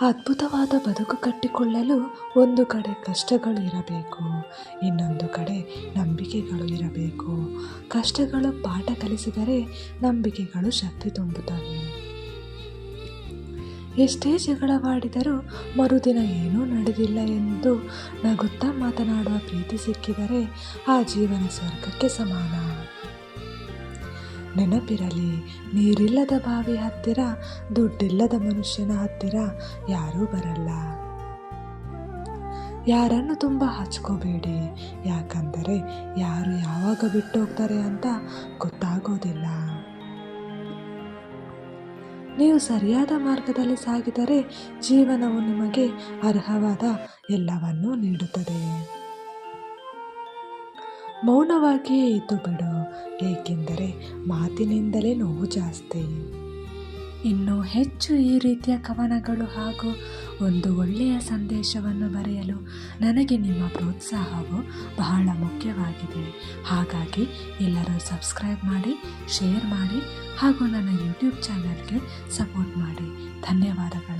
ಅದ್ಭುತವಾದ ಬದುಕು ಕಟ್ಟಿಕೊಳ್ಳಲು ಒಂದು ಕಡೆ ಕಷ್ಟಗಳು ಇರಬೇಕು, ಇನ್ನೊಂದು ಕಡೆ ನಂಬಿಕೆಗಳು ಇರಬೇಕು. ಕಷ್ಟಗಳು ಪಾಠ ಕಲಿಸಿದರೆ ನಂಬಿಕೆಗಳು ಶಕ್ತಿ ತುಂಬುತ್ತವೆ. ಎಷ್ಟೇ ಜಗಳವಾಡಿದರೂ ಮರುದಿನ ಏನೂ ನಡೆದಿಲ್ಲ ಎಂದು ನಗುತ್ತಾ ಮಾತನಾಡುವ ಪ್ರೀತಿ ಸಿಕ್ಕಿದರೆ ಆ ಜೀವನ ಸ್ವರ್ಗಕ್ಕೆ ಸಮಾನ. ನೆನಪಿರಲಿ, ನೀರಿಲ್ಲದ ಬಾವಿ ಹತ್ತಿರ, ದುಡ್ಡಿಲ್ಲದ ಮನುಷ್ಯನ ಹತ್ತಿರ ಯಾರೂ ಬರಲ್ಲ. ಯಾರನ್ನು ತುಂಬ ಹಚ್ಕೋಬೇಡಿ, ಯಾಕಂದರೆ ಯಾರು ಯಾವಾಗ ಬಿಟ್ಟು ಹೋಗ್ತಾರೆ ಅಂತ ಗೊತ್ತಾಗೋದಿಲ್ಲ. ನೀವು ಸರಿಯಾದ ಮಾರ್ಗದಲ್ಲಿ ಸಾಗಿದರೆ ಜೀವನವು ನಿಮಗೆ ಅರ್ಹವಾದ ಎಲ್ಲವನ್ನೂ ನೀಡುತ್ತದೆ. ಮೌನವಾಗಿಯೇ ಇದ್ದು ಬಿಡು. ಏಕೆಂದರೆ ಮಾತಿನಿಂದಲೇ ನೋವು ಜಾಸ್ತಿ. ಇನ್ನು ಹೆಚ್ಚು ಈ ರೀತಿಯ ಕವನಗಳು ಹಾಗೂ ಒಂದು ಒಳ್ಳೆಯ ಸಂದೇಶವನ್ನು ಬರೆಯಲು ನನಗೆ ನಿಮ್ಮ ಪ್ರೋತ್ಸಾಹವು ಬಹಳ ಮುಖ್ಯವಾಗಿದೆ. ಹಾಗಾಗಿ ಎಲ್ಲರೂ ಸಬ್ಸ್ಕ್ರೈಬ್ ಮಾಡಿ, ಶೇರ್ ಮಾಡಿ ಹಾಗೂ ನನ್ನ ಯೂಟ್ಯೂಬ್ ಚಾನಲ್ಗೆ ಸಪೋರ್ಟ್ ಮಾಡಿ. ಧನ್ಯವಾದಗಳು.